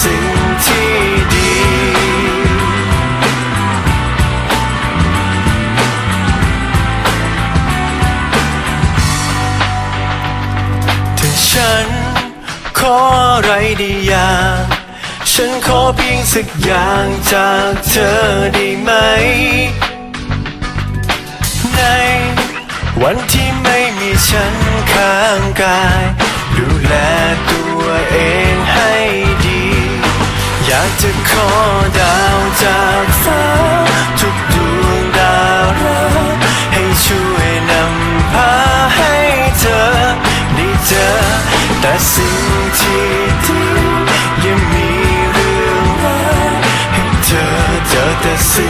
สิ่งที่ดีถ้าฉันขออะไรได้อย่างฉันขอเพียงสักอย่างจากเธอได้ไหม ในวันที่ไม่มีฉันข้างกาย ดูแล อยากจะขอดาวจากฟ้า ทุกดวงดาวรักให้ช่วยนำพาให้เธอได้เจอแต่สิ่งที่ดียังมีเรื่องราให้เธอเจอแต่สิ่ง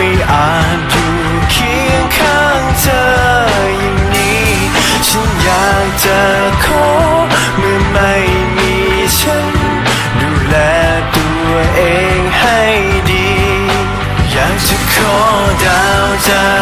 ไม่อาจอยู่เคียงข้างเธออย่างนี้ ฉันอยากจะขอเมื่อไม่มีฉัน ดูแลตัวเองให้ดี อยากจะขอดาวจาก